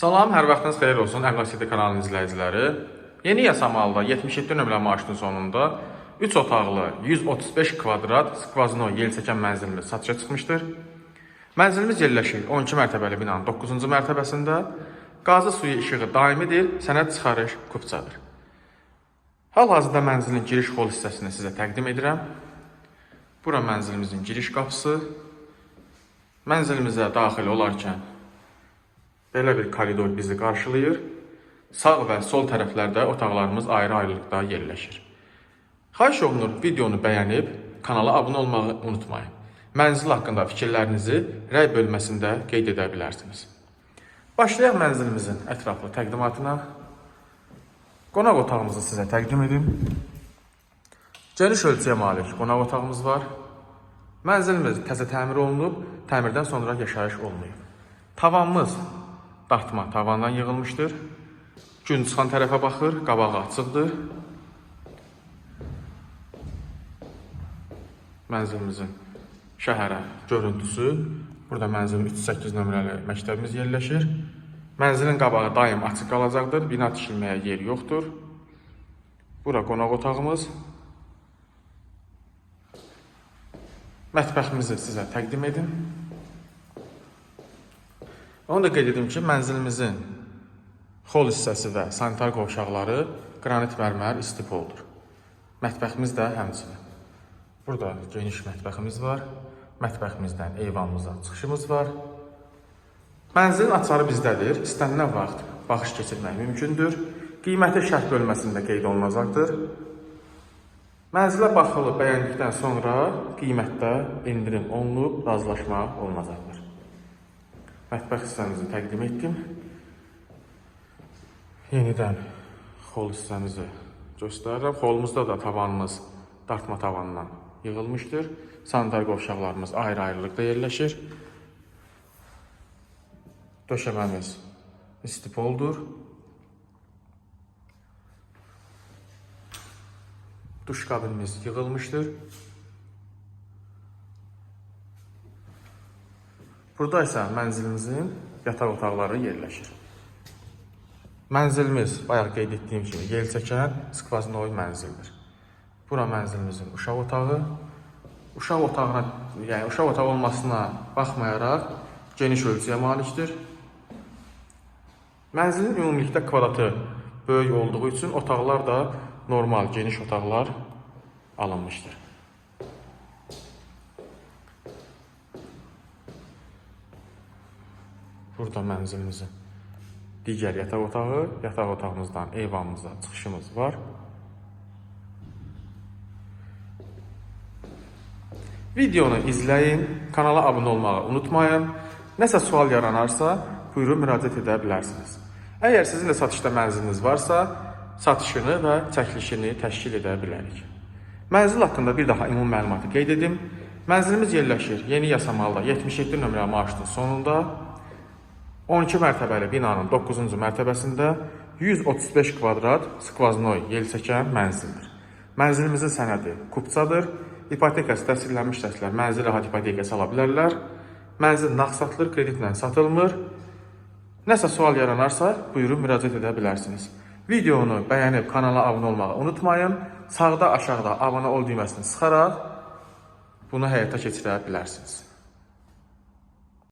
Salam, hər vaxtınız xeyir olsun Əqlasiydə kanalının izləyiciləri. Yeni Yasamalda 77 nömrəli maaşın sonunda 3 otaqlı 135 kvadrat skvazino yelçəkən mənzilimiz satışa çıxmışdır. Mənzilimiz yerləşir 12 mərtəbəli binanın 9-cu mərtəbəsində. Qazı suyu işığı daimidir, sənəd çıxarış kupçadır. Hal-hazırda mənzilin giriş xol hissəsini sizə təqdim edirəm. Bura mənzilimizin giriş qapısı. Mənzilimizə daxil olarkən Belə bir koridor bizi qarşılayır. Sağ və sol tərəflərdə otaqlarımız ayrı-ayrılıqda yerləşir. Xahiş olunur videonu bəyənib kanala abunə olmağı unutmayın. Mənzil haqqında fikirlərinizi rəy bölməsində qeyd edə bilərsiniz. Başlayaq mənzilimizin ətraflı təqdimatına. Qonaq otağımızı sizə təqdim edim. Geniş ölçüyə malik qonaq otağımız var. Mənzilimiz təzə təmir olunub, təmirdən sonra yaşayış olmayıb. Tavanımız dartma tavandan yığılmışdır. Gün çıxan tərəfə baxır, qabağı açıqdır. Mənzilimizin şəhərə görüntüsü. Burada mənzilin 38 nömrəli məktəbimiz yerləşir. Mənzilin qabağı daim açıq qalacaqdır. Bina tikilməyə yer yoxdur. Bura qonaq otağımız. Mətbəximizi sizə təqdim edim. Onu da qeyd edim ki, mənzilimizin xol hissəsi və sanitar qovşaqları qranit mərmər istipoldur. Mətbəximiz də həmçinin. Burada geniş mətbəximiz var. Mətbəximizdən eyvanımıza çıxışımız var. Mənzilin açarı bizdədir. İstənilən vaxt baxış keçirmək mümkündür. Qiyməti şərh bölməsində qeyd olunacaqdır. Mənzilə baxılıb bəyəndikdən sonra qiymətdə endirim olunub, razılaşma olunacaqdır. Mətbəx hissəmizi təqdim etdim. Yenidən xol hissəmizi göstərirəm. Xolumuzda da tavanımız dartma tavandan yığılmışdır. Sanitar qovşaqlarımız ayrı-ayrılıqda yerləşir. Döşəməmiz istipoldur. Duş kabinimiz yığılmışdır. Burada isə mənzilimizin yataq otaqları yerləşir. Mənzilimiz bayaq qeyd etdiyim kimi yelçəkən skvazinoy mənzildir. Bura mənzilimizin uşaq otağı. Uşaq otağına, yəni uşaq otağı olmasına baxmayaraq geniş ölçüyə malikdir. Mənzilin ümumilikdə kvadratı böyük olduğu üçün otaqlar da normal geniş otaqlar alınmışdır. Burada mənzilimizin digər yataq otağı, yataq otağımızdan eyvanımıza çıxışımız var. Videonu izləyin, kanala abunə olmağı unutmayın. Nəsə sual yaranarsa, buyurun müraciət edə bilərsiniz. Əgər sizin də satışda mənziliniz varsa, satışını və çəkilişini təşkil edə bilərik. Mənzil haqqında bir daha ümumi məlumatı qeyd edim. Mənzilimiz yerləşir Yeni Yasamalda 77 nömrəli maaşın sonunda 12 mərtəbəli binanın 9-cu mərtəbəsində 135 kvadrat skvaznoy yelçəkən mənzildir. Mənzilimizin sənədi kupçadır. İpotekası təsdiqlənmiş şəxslər mənzil rahat ipotekası ala bilərlər. Mənzil nağd satılır, kreditlə satılmır. Nəsə sual yaranarsa, buyurun müraciət edə bilərsiniz. Videonu bəyənib kanala abunə olmağı unutmayın. Sağda aşağıda abunə ol düyməsini sıxaraq bunu həyata keçirə bilərsiniz.